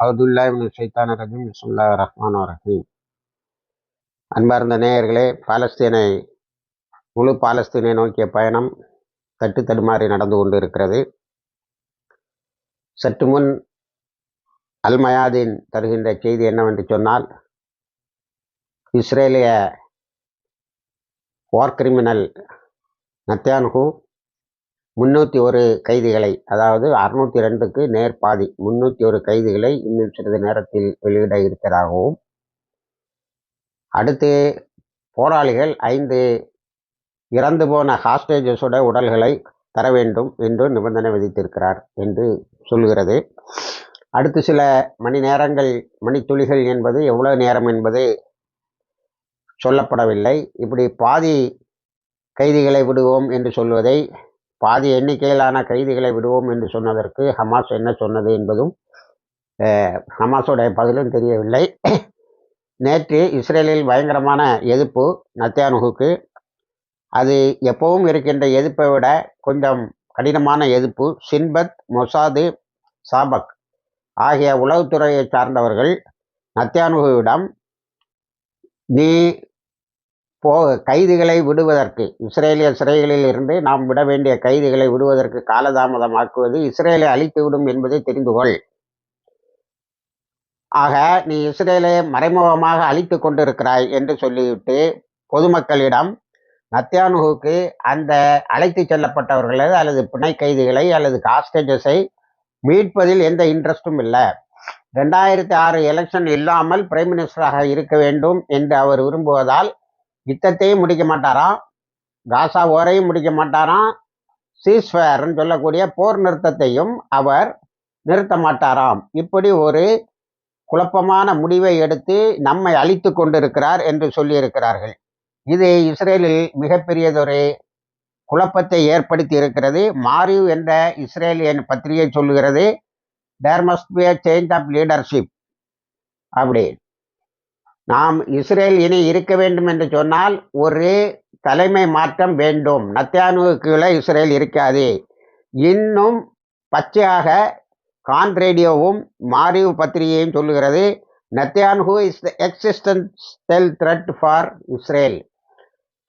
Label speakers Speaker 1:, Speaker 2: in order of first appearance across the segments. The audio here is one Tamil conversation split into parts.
Speaker 1: அவுதுல்லாஹின் சைத்தான ரஜீம். பிஸ்முல்லா ரஹ்மான் ரஹீம். அன்பார்ந்த நேயர்களே பாலஸ்தீனை முழு பாலஸ்தீனை நோக்கிய பயணம் தட்டு தடுமாறி நடந்து கொண்டு இருக்கிறது சற்று முன் அல்மயாதீன் தருகின்ற செய்தி என்னவென்று சொன்னால் இஸ்ரேலிய வார் கிரிமினல் நத்தியான்ஹூ முன்னூற்றி ஒரு கைதிகளை அதாவது அறுநூற்றி ரெண்டுக்கு நேர் பாதி முன்னூற்றி ஒரு கைதிகளை இன்னும் சிறிது நேரத்தில் வெளியிட இருக்கிறதாகவும் அடுத்து போராளிகள் ஐந்து இறந்து போன ஹாஸ்டேஜஸோட உடல்களை தர வேண்டும் என்று நிபந்தனை விதித்திருக்கிறார் என்று சொல்கிறது. அடுத்து சில மணி நேரங்கள் மணித்துளிகள் என்பது எவ்வளவு நேரம் என்பது சொல்லப்படவில்லை. இப்படி பாதி கைதிகளை விடுவோம் என்று சொல்வதை பாதி எண்ணிக்கையிலான கைதிகளை விடுவோம் என்று சொன்னதற்கு ஹமாஸ் என்ன சொன்னது என்பதும் ஹமாஸோடைய பதிலும் தெரியவில்லை. நேற்று இஸ்ரேலில் பயங்கரமான எதிர்ப்பு நத்தியானுகுக்கு. அது எப்பவும் இருக்கின்ற எதிர்ப்பை விட கொஞ்சம் கடினமான எதிர்ப்பு சின்பத் மொசாது சாபக் ஆகிய உளவுத்துறையை சார்ந்தவர்கள் நத்தியானுகுவிடம் நீ போ கைதிகளை விடுவதற்கு இஸ்ரேலிய சிறைகளில் இருந்து நாம் விட வேண்டிய கைதிகளை விடுவதற்கு காலதாமதமாக்குவது இஸ்ரேலை அழித்துவிடும் என்பதை தெரிந்து கொள். ஆக நீ இஸ்ரேலை மறைமுகமாக அழித்து கொண்டிருக்கிறாய் என்று சொல்லிவிட்டு பொதுமக்களிடம் நத்தியானுகுக்கு அந்த அழைத்து செல்லப்பட்டவர்களை அல்லது பிணை கைதிகளை அல்லது காஸ்டேஜஸை மீட்பதில் எந்த இன்ட்ரெஸ்டும் இல்லை. ரெண்டாயிரத்தி ஆறு எலெக்ஷன் இல்லாமல் பிரைம் மினிஸ்டராக இருக்க வேண்டும் என்று அவர் விரும்புவதால் யுத்தத்தையும் முடிக்க மாட்டாராம். காசா ஓரையும் முடிக்க மாட்டாராம். சீஸ்ஃபயர்னு சொல்லக்கூடிய போர் நிறுத்தத்தையும் அவர் நிறுத்த மாட்டாராம். இப்படி ஒரு குழப்பமான முடிவை எடுத்து நம்மை அழித்து கொண்டிருக்கிறார் என்று சொல்லியிருக்கிறார்கள். இது இஸ்ரேலில் மிகப்பெரியதொரு குழப்பத்தை ஏற்படுத்தி இருக்கிறது. மாரியு என்ற இஸ்ரேலியன் பத்திரிகை சொல்லுகிறது there must be a change of leadership அப்படி. நாம் இஸ்ரேல் இனி இருக்க வேண்டும் என்று சொன்னால் ஒரு தலைமை மாற்றம் வேண்டும். நத்தியானுக்குள்ள இஸ்ரேல் இருக்காது. இன்னும் பச்சையாக கான் ரேடியோவும் மாரிவ் பத்திரிகையும் சொல்லுகிறது. Netanyahu is the existential threat for Israel.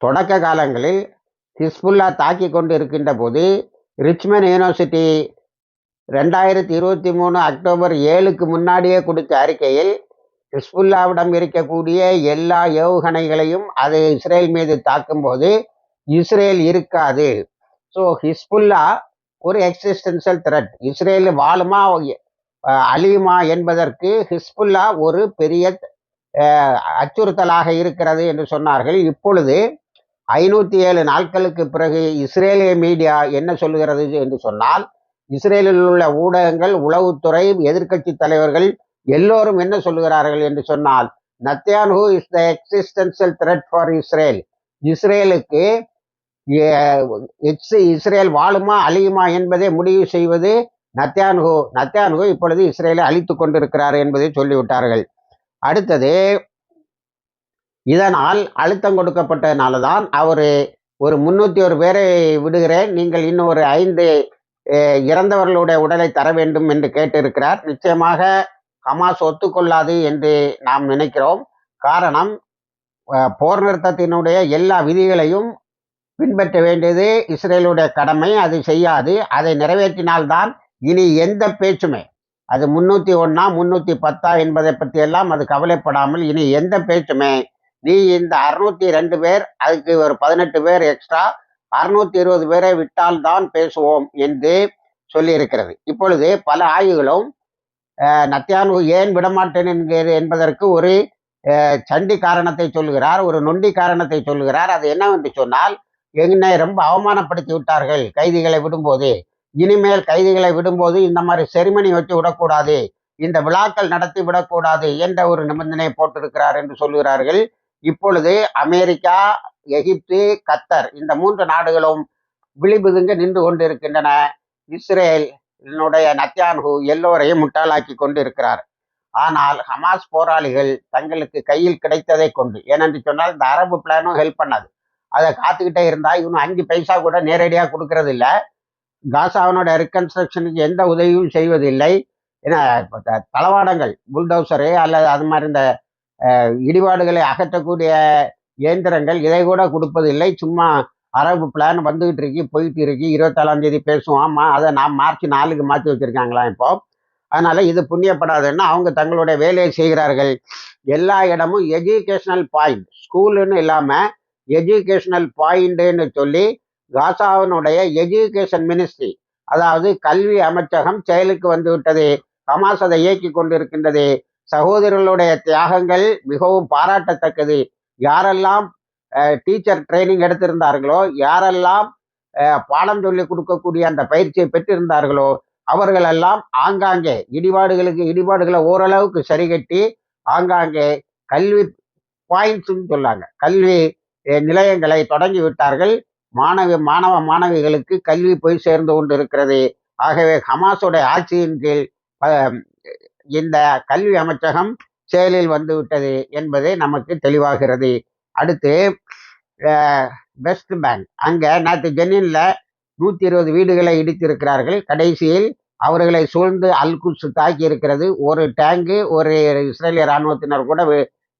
Speaker 1: தொடக்க காலங்களில் ஹிஸ்புல்லா தாக்கி கொண்டு இருக்கின்ற போது ரிச்மன் யூனிவர்சிட்டி ரெண்டாயிரத்தி இருபத்தி மூணு அக்டோபர் ஏழுக்கு முன்னாடியே கொடுத்த அறிக்கையில் ஹிஸ்புல்லாவிடம் இருக்கக்கூடிய எல்லா ஏவுகணைகளையும் அது இஸ்ரேல் மீது தாக்கும்போது இஸ்ரேல் இருக்காது. ஸோ ஹிஸ்புல்லா ஒரு எக்ஸிஸ்டன்சியல் த்ரெட் இஸ்ரேல் வாழுமா அழியுமா என்பதற்கு ஹிஸ்புல்லா ஒரு பெரிய அச்சுறுத்தலாக இருக்கிறது என்று சொன்னார்கள். இப்பொழுது ஐநூற்றி ஏழு நாட்களுக்கு பிறகு இஸ்ரேலிய மீடியா என்ன சொல்லுகிறது என்று சொன்னால் இஸ்ரேலில் உள்ள ஊடகங்கள் உளவுத்துறை எதிர்கட்சி தலைவர்கள் எல்லோரும் என்ன சொல்லுகிறார்கள் என்று சொன்னால் Netanyahu is the existential threat for Israel? இஸ்ரேலுக்கு இஸ்ரேல் வாழுமா அழியுமா என்பதை முடிவு செய்வது நத்தியான்ஹூ நத்தியான்ஹூ இப்பொழுது இஸ்ரேலை அழித்து கொண்டிருக்கிறார் என்பதை சொல்லிவிட்டார்கள். அடுத்தது இதனால் அழுத்தம் கொடுக்கப்பட்டதுனால தான் அவர் ஒரு முன்னூற்றி ஒரு பேரை விடுகிறேன். நீங்கள் இன்னும் ஒரு ஐந்து இறந்தவர்களுடைய உடலை தர வேண்டும் என்று கேட்டிருக்கிறார். நிச்சயமாக ஹமாஸ் ஒத்துக்கொள்ளாது என்று நாம் நினைக்கிறோம். காரணம் போர் நிறுத்தத்தினுடைய எல்லா விதிகளையும் பின்பற்ற வேண்டியது இஸ்ரேலுடைய கடமை அது செய்யாது. அதை நிறைவேற்றினால்தான் இனி எந்த பேச்சுமே. அது முன்னூற்றி ஒன்றா முன்னூற்றி பத்தா என்பதை பற்றியெல்லாம் அது கவலைப்படாமல் இனி எந்த பேச்சுமே. நீ இந்த அறுநூத்தி ரெண்டு பேர் அதுக்கு ஒரு பதினெட்டு பேர் எக்ஸ்ட்ரா அறுநூத்தி இருபது பேரை விட்டால் தான் பேசுவோம் என்று சொல்லியிருக்கிறது. இப்பொழுது பல ஆய்வுகளும் நத்தியானு ஏன் விடமாட்டேன் என்கிறது என்பதற்கு ஒரு சண்டி காரணத்தை சொல்லுகிறார் ஒரு நொண்டி காரணத்தை சொல்லுகிறார். அது என்னவென்று சொன்னால் என்னை ரொம்ப அவமானப்படுத்தி விட்டார்கள் கைதிகளை விடும்போது. இனிமேல் கைதிகளை விடும்போது இந்த மாதிரி செரிமனி வச்சு விடக்கூடாது இந்த விழாக்கள் நடத்தி விடக்கூடாது என்ற ஒரு நிபந்தனை போட்டிருக்கிறார் என்று சொல்லுகிறார்கள். இப்பொழுது அமெரிக்கா எகிப்து கத்தர் இந்த மூன்று நாடுகளும் விழிபுதுங்க நின்று கொண்டிருக்கின்றன. இஸ்ரேல் என்னுடைய நத்தியான்ஹூ எல்லோரையும் முட்டாளாக்கி கொண்டிருக்கிறார். ஆனால் ஹமாஸ் போராளிகள் தங்களுக்கு கையில் கிடைத்ததை கொண்டு ஏனென்று சொன்னால் இந்த அரபு பிளானும் ஹெல்ப் பண்ணாது. அதை காத்துக்கிட்டே இருந்தா இவனு அஞ்சு பைசா கூட நேரடியாக கொடுக்கறது இல்லை காசாவனோட ரிகன்ஸ்ட்ரக்ஷனுக்கு எந்த உதவியும் செய்வதில்லை. ஏன்னா இப்போ த- தளவாடங்கள் புல்டோசரு அல்லது அது மாதிரி இந்த இடிபாடுகளை அகற்றக்கூடிய இயந்திரங்கள் இதை கூட கொடுப்பதில்லை. சும்மா அரபு பிளான் வந்துகிட்டு இருக்கு போயிட்டு இருக்கு. இருபத்தாலாம் தேதி பேசுவோம். ஆமாம் அதை நான் மார்ச் நாலுக்கு மாற்றி வச்சிருக்காங்களாம் இப்போ? அதனால இது புண்ணியப்படாதுன்னா அவங்க தங்களுடைய வேலையை செய்கிறார்கள். எல்லா இடமும் எஜுகேஷனல் பாயிண்ட் ஸ்கூலுன்னு இல்லாமல் எஜுகேஷனல் பாயிண்ட்டுன்னு சொல்லி காசாவினுடைய எஜுகேஷன் மினிஸ்ட்ரி அதாவது கல்வி அமைச்சகம் செயலுக்கு வந்து விட்டது ஹமாஸ் அதை இயக்கி கொண்டிருக்கின்றது. சகோதரர்களுடைய தியாகங்கள் மிகவும் பாராட்டத்தக்கது. யாரெல்லாம் டீச்சர் ட்ரைனிங் எடுத்திருந்தார்களோ யாரெல்லாம் பாடம் சொல்லி கொடுக்கக்கூடிய அந்த பயிற்சியை பெற்றிருந்தார்களோ அவர்களெல்லாம் ஆங்காங்கே இடிபாடுகளுக்கு இடிபாடுகளை ஓரளவுக்கு சரிகட்டி ஆங்காங்கே கல்வி பாயிண்ட்ஸ்ன்னு சொல்லாங்க. கல்வி நிலையங்களை தொடங்கி விட்டார்கள். மாணவி மாணவ மாணவிகளுக்கு கல்வி போய் சேர்ந்து கொண்டு இருக்கிறது ஆகவே ஹமாஸோட ஆட்சியின் கீழ் இந்த கல்வி அமைச்சகம் செயலில் வந்துவிட்டது என்பதே என்பது நமக்கு தெளிவாகிறது. அடுத்து வெஸ்ட் பேங்க். அங்கே நேற்று ஜெனின்ல நூற்றி இருபது வீடுகளை இடித்திருக்கிறார்கள். கடைசியில் அவர்களை சூழ்ந்து அல்குட்ஸ் தாக்கி இருக்கிறது. ஒரு டேங்கு ஒரு இஸ்ரேலிய இராணுவத்தினர் கூட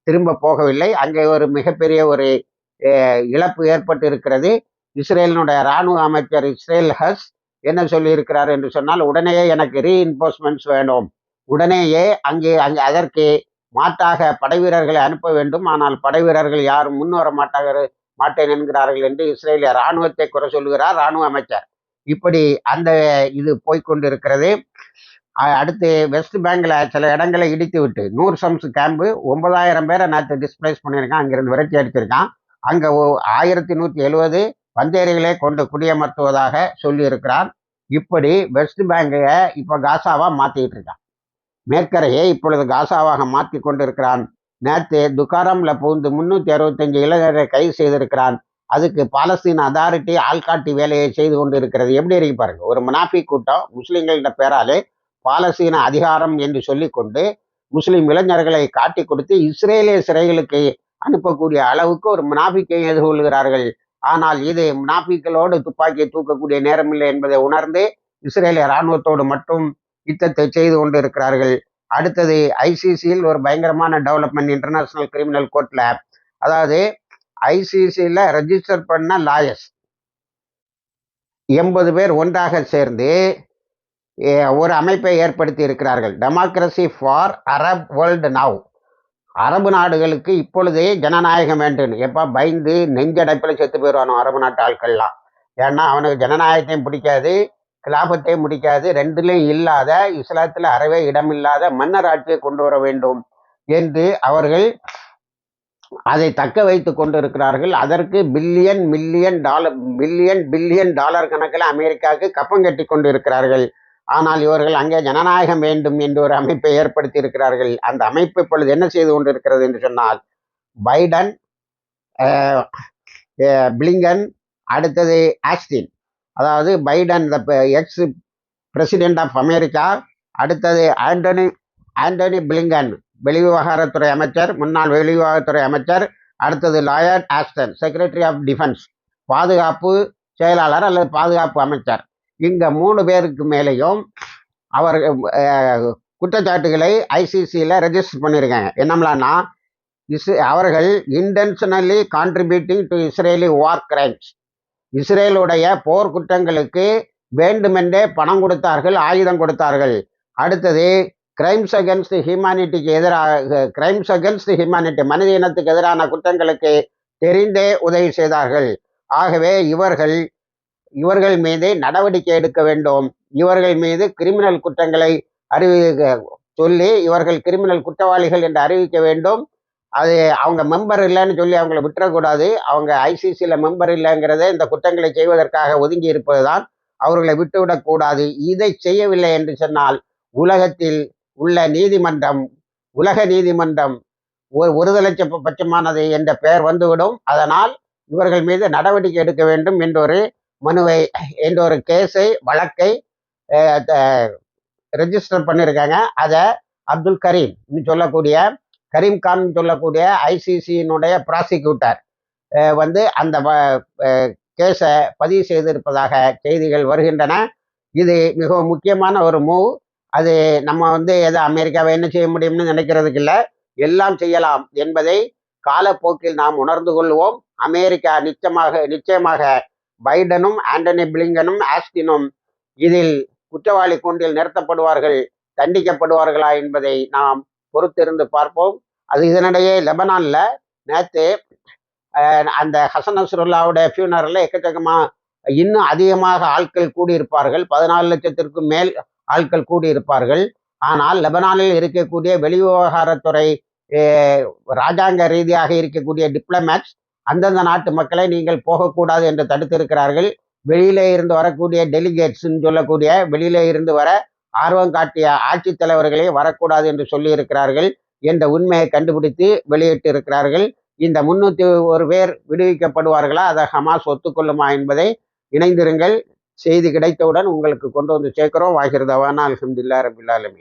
Speaker 1: திரும்ப போகவில்லை. அங்கே ஒரு மிகப்பெரிய ஒரு இழப்பு ஏற்பட்டு இருக்கிறது இஸ்ரேலினுடைய இராணுவ அமைச்சர் இஸ்ரேல் ஹஸ் என்ன சொல்லியிருக்கிறார் என்று சொன்னால் உடனேயே எனக்கு ரீஇன்போர்ஸ்மெண்ட்ஸ் வேணும். உடனேயே அங்கே அங்கே அதற்கு மாட்டாக படைவீரர்களை அனுப்ப வேண்டும். ஆனால் படைவீரர்கள் யாரும் முன்வர மாட்டார்கள் மாட்டேன் என்கிறார்கள் என்று இஸ்ரேலிய இராணுவத்தை குறை சொல்லுகிறார் இராணுவ அமைச்சர். இப்படி அந்த இது போய்கொண்டிருக்கிறது அடுத்து வெஸ்ட் பேங்கில் சில இடங்களை இடித்து விட்டு நூறு சம்ஸ் கேம்பு ஒன்பதாயிரம் பேரை நேற்று டிஸ்பிளேஸ் பண்ணியிருக்கான். அங்கிருந்து விரட்டி அடிச்சிருக்கான். அங்கே ஒ- ஆயிரத்தி நூற்றி எழுபது பந்தேரிகளை கொண்டு குடியமர்த்துவதாக சொல்லியிருக்கிறான். இப்படி வெஸ்ட் பேங்கை இப்போ காசாவாக மாற்றிக்கிட்டு இருக்கான். மேற்கரையை இப்பொழுது காசாவாக மாற்றி கொண்டிருக்கிறான். நேற்று துக்காரம்ல புகுந்து முன்னூத்தி அறுபத்தஞ்சு இளைஞரை கைது செய்திருக்கிறான். அதுக்கு பாலஸ்தீன் அதாரிட்டி ஆள்காட்டி வேலையை செய்து கொண்டு இருக்கிறது எப்படி இருக்கு பாருங்க. ஒரு முனாஃபி கூட்டம் முஸ்லீம்களின் பேராலே பாலஸ்தீன அதிகாரம் என்று சொல்லிக்கொண்டு முஸ்லிம் இளைஞர்களை காட்டி கொடுத்து இஸ்ரேலிய சிறைகளுக்கு அனுப்பக்கூடிய அளவுக்கு ஒரு முனாஃபிக்கை எதிர்கொள்கிறார்கள் ஆனால் இது முனாஃபிக்களோடு துப்பாக்கியை தூக்கக்கூடிய நேரமில்லை என்பதை உணர்ந்து இஸ்ரேலிய இராணுவத்தோடு மட்டும் யுத்தத்தை செய்து கொண்டு இருக்கிறார்கள் அடுத்தது ஐசிசியில் ஒரு பயங்கரமான டெவலப்மெண்ட் இன்டர்நேஷனல் கிரிமினல் கோர்ட்ல அதாவது ஐசிசியில் ரெஜிஸ்டர் பண்ண லாயர்ஸ் எண்பது பேர் ஒன்றாக சேர்ந்து ஒரு அமைப்பை ஏற்படுத்தி இருக்கிறார்கள். Democracy for Arab world now அரபு நாடுகளுக்கு இப்பொழுதே ஜனநாயகம் வேண்டும். எப்போ பயந்து நெஞ்சடைப்பில் செத்து போயிடுவானோ அரபு நாட்டு ஆட்கள்லாம். ஏன்னா அவனுக்கு ஜனநாயகத்தையும் பிடிக்காது. கிலாபத்தை முடிக்காது ரெண்டுலேயும் இல்லாத இஸ்லாத்தில் அறவே இடமில்லாத மன்னர் ஆட்சியை கொண்டு வர வேண்டும் என்று அவர்கள் அதை தக்க வைத்து கொண்டிருக்கிறார்கள். அதற்கு billion million dollar billion billion dollar கணக்கில் அமெரிக்காவுக்கு கப்பம் கட்டி கொண்டு இருக்கிறார்கள் ஆனால் இவர்கள் அங்கே ஜனநாயகம் வேண்டும் என்று ஒரு அமைப்பை ஏற்படுத்தி இருக்கிறார்கள். அந்த அமைப்பு இப்பொழுது என்ன செய்து கொண்டிருக்கிறது என்று சொன்னால் பைடன் பிளிங்கன் அடுத்தது ஆஸ்டின். அதாவது Biden ex president of America அடுத்தது ஆண்டனி ஆண்டனி பிளிங்கன் வெளிவிவகாரத்துறை அமைச்சர் முன்னாள் வெளிவிவகாரத்துறை அமைச்சர் அடுத்தது Lloyd Austin secretary of defence பாதுகாப்பு செயலாளர் அல்லது பாதுகாப்பு அமைச்சர். இங்கே மூணு பேருக்கு மேலேயும் அவர் குற்றச்சாட்டுகளை ஐசிசியில் ரெஜிஸ்டர் பண்ணியிருக்காங்க என்னம்லான்னா இஸ் அவர்கள் intentionally contributing to Israeli war crimes இஸ்ரேலுடைய போர் குற்றங்களுக்கு வேண்டுமென்றே பணம் கொடுத்தார்கள் ஆயுதம் கொடுத்தார்கள். அடுத்தது கிரைம்ஸ் அகேன்ஸ்ட் ஹியூமானிட்டிக்கு எதிராக கிரைம்ஸ் அகேன்ஸ்ட் ஹியூமானிட்டி மனித இனத்துக்கு எதிரான குற்றங்களுக்கு தெரிந்தே உதவி செய்தார்கள். ஆகவே இவர்கள் இவர்கள் மீது நடவடிக்கை எடுக்க வேண்டும். இவர்கள் மீது கிரிமினல் குற்றங்களை அறிவி சொல்லி இவர்கள் கிரிமினல் குற்றவாளிகள் என்று அறிவிக்க வேண்டும். அது அவங்க மெம்பர் இல்லைன்னு சொல்லி அவங்கள விட்டுறக்கூடாது. அவங்க ஐசிசியில் மெம்பர் இல்லைங்கிறத இந்த குற்றங்களை செய்வதற்காக ஒதுங்கி இருப்பதுதான் அவர்களை விட்டுவிடக்கூடாது இதை செய்யவில்லை என்று சொன்னால் உலகத்தில் உள்ள நீதிமன்றம் உலக நீதிமன்றம் ஒரு ஒரு லட்சம் பட்சமானது என்ற பெயர் வந்துவிடும். அதனால் இவர்கள் மீது நடவடிக்கை எடுக்க வேண்டும் என்றொரு மனுவை என்ற ஒரு கேஸை வழக்கை ரெஜிஸ்டர் பண்ணியிருக்காங்க. அதை அப்துல் கரீம் சொல்லக்கூடிய கரீம் கான் சொல்லக்கூடிய ஐசிசியினுடைய ப்ராசிக்யூட்டர் வந்து அந்த கேஸை பதிவு செய்திருப்பதாக செய்திகள் வருகின்றன. இது மிகவும் முக்கியமான ஒரு மூவ் அது நம்ம வந்து எதை அமெரிக்காவை என்ன செய்ய முடியும்னு நினைக்கிறதுக்கு இல்லை. எல்லாம் செய்யலாம் என்பதை காலப்போக்கில் நாம் உணர்ந்து கொள்வோம். அமெரிக்கா நிச்சயமாக நிச்சயமாக பைடனும் ஆண்டனி பிளிங்கனும் ஆஸ்டினும் இதில் குற்றவாளி கூண்டில் நிறுத்தப்படுவார்கள் தண்டிக்கப்படுவார்களா என்பதை நாம் பொறுத்திருந்து பார்ப்போம். அது இதனிடையே லெபனான்ல நேற்று அந்த ஹசன் நஸ்ருல்லாவுடைய ஃபியூனரில் எக்கச்சக்கமாக இன்னும் அதிகமாக ஆட்கள் கூடியிருப்பார்கள். பதினாலு லட்சத்திற்கும் மேல் ஆட்கள் கூடியிருப்பார்கள். ஆனால் லெபனானில் இருக்கக்கூடிய வெளிவிவகாரத்துறை ராஜாங்க ரீதியாக இருக்கக்கூடிய டிப்ளமேட்ஸ் அந்தந்த நாட்டு மக்களை நீங்கள் போகக்கூடாது என்று தடுத்திருக்கிறார்கள். வெளியிலே இருந்து வரக்கூடிய டெலிகேட்ஸ்ன்னு சொல்லக்கூடிய வெளியிலே இருந்து வர ஆர்வம் காட்டிய ஆட்சித்தலைவர்களே வரக்கூடாது என்று சொல்லியிருக்கிறார்கள் என்ற உண்மையை கண்டுபிடித்து வெளியிட்டு இருக்கிறார்கள் இந்த முன்னூற்றி ஒரு பேர் விடுவிக்கப்படுவார்களா? அதை ஹமாஸ் ஒத்துக்கொள்ளுமா என்பதை இணைந்திருங்கள். செய்தி கிடைத்தவுடன் உங்களுக்கு கொண்டு வந்து சேர்க்கிறோம். வாகிருதவானா அலமதுல்லா ரபில்லாலுமே